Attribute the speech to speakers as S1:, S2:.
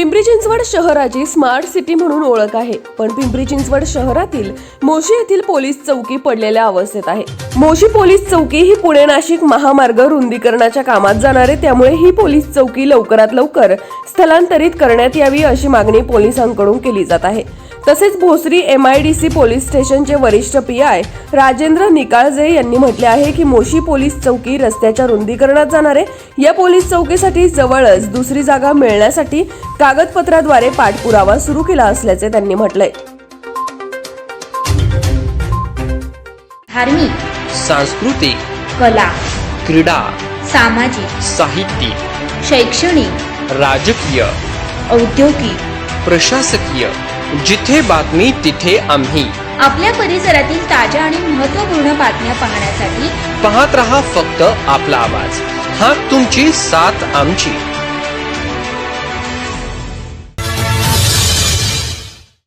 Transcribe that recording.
S1: पिंपरी चिंचवड शहराची smart city म्हणून ओळख आहे. पण पिंपरी चिंचवड शहरातील मोशी येथील पोलीस चौकी पडलेल्या अवस्थेत आहे. मोशी पोलीस चौकी ही पुणे नाशिक महामार्ग रुंदीकरणाच्या कामात जाणारे त्यामुळे ही पोलीस चौकी लवकरात लवकर स्थलांतरित करण्यात यावी अशी मागणी पोलिसांकडून केली जात आहे. तसेच Bhosari M I D C police स्टेशनचे वरिष्ठ पी आय राजेंद्र निकाळजे यांनी म्हटले आहे की मोशी पोलीस चौकी रस्त्याच्या रुंदीकरणात जाणार. आहे या पोलीस चौकीसाठी जवळच दुसरी जागा मिळण्यासाठी कागदपत्राद्वारे पाठपुरावा सुरू केला असल्याचे त्यांनी म्हटलंय
S2: धार्मिक
S3: सांस्कृतिक
S2: कला
S3: क्रीडा
S2: सामाजिक
S3: साहित्यिक
S2: शैक्षणिक
S3: राजकीय
S2: औद्योगिक
S3: प्रशासकीय जिथे बातमी तिथे आम्ही.
S2: आपल्या परिसरातील ताज्या आणि महत्त्वपूर्ण बातम्या पाहण्यासाठी
S3: पाहत रहा फक्त आपला आवाज. हा तुमची साथ आमची.